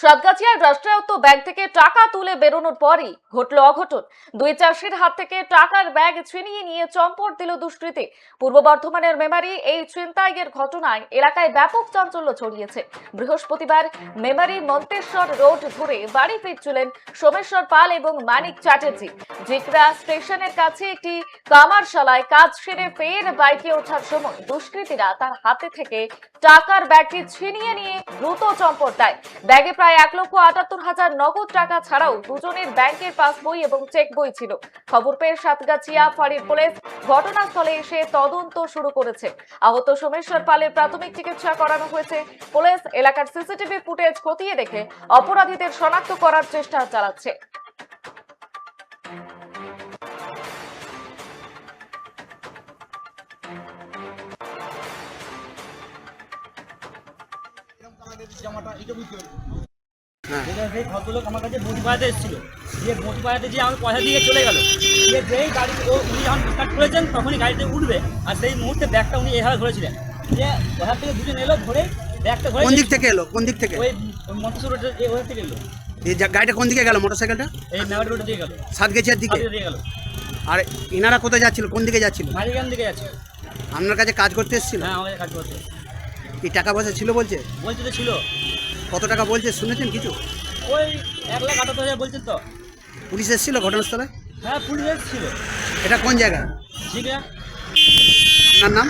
সাতগাছিয়ার রাষ্ট্রায়ত্ত ব্যাংক থেকে টাকা তুলে বেরোনোর পরই ঘটল অঘটন। দুই চাষির হাত থেকে টাকার ব্যাগ ছিনিয়ে নিয়ে চম্পট দিল দুষ্কৃতী। পূর্ব বর্ধমানের মেমারি এই ছিনতাইয়ের ঘটনায় এলাকায় ব্যাপক চাঞ্চল্য ছড়িয়েছে। বৃহস্পতিবার মেমারি মন্তেশ্বর রোড ধরে বাড়ি ফিরছিলেন সোমেশ্বর পাল এবং মানিক চ্যাটার্জি। জিকরা স্টেশনের কাছে একটি কামারশালায় কাজ সেরে ফের বাইকে ওঠার সময় দুষ্কৃতীরা তার হাতে থেকে টাকার ব্যাগটি ছিনিয়ে নিয়ে দ্রুত চম্পট দেয়। ব্যাগে প্রায় এক লক্ষ আটাত্তর হাজার নগদ টাকা ছাড়াও দুজনের ব্যাংকের পাসবই এবং চেক বই ছিল। খবর পেয়ে সাতগাছিয়া ফাঁড়ির পুলিশ ঘটনাস্থলে এসে তদন্ত শুরু করেছে। আহত সোমেশ্বর পালের প্রাথমিক চিকিৎসা করানো হয়েছে। পুলিশ এলাকার সিসিটিভি ফুটেজ খতিয়ে দেখে অপরাধীদের শনাক্ত করার চেষ্টা চালাচ্ছে। জামাটা এটা বুঝতে পারছি। সেই ভদ্রলোক আমার কাছে এসেছিল যে আমাকে পয়সা দিয়ে চলে গেল দিয়ে যেই গাড়ি ও উনি যখন স্টার্ট করেছেন তখনই গাড়িতে উঠবে আর সেই মুহূর্তে ব্যাগটা উনি এভাবে ধরেছিলেন যে ওখান থেকে দুজন এলো ধরে ব্যাগটা ধরে কোন দিক থেকে এলো? কোন দিক থেকে? ওই ওখান থেকে এলো এই গাড়িটা কোন দিকে গেল? মোটরসাইকেলটা? এই মেমারি রোডে দিয়ে গেল সাতগেছিয়ার দিকে। গেল আর ইনারা কোথায় যাচ্ছিল? কোন দিকে যাচ্ছিল? দিকে যাচ্ছে আপনার কাছে কাজ করতে এসেছিল? হ্যাঁ আমাদের কাজ করছে কি টাকা পয়সা ছিল বলছে? বলছে তো ছিল। কত টাকা বলছে? শুনেছেন কিছু? ওই এক লাখ আটাত্তর হাজার বলছেন তো। পুলিশ এসেছিল ঘটনাস্থলে? হ্যাঁ পুলিশ এসেছিল। এটা কোন জায়গা? ঠিক আছে আপনার নাম?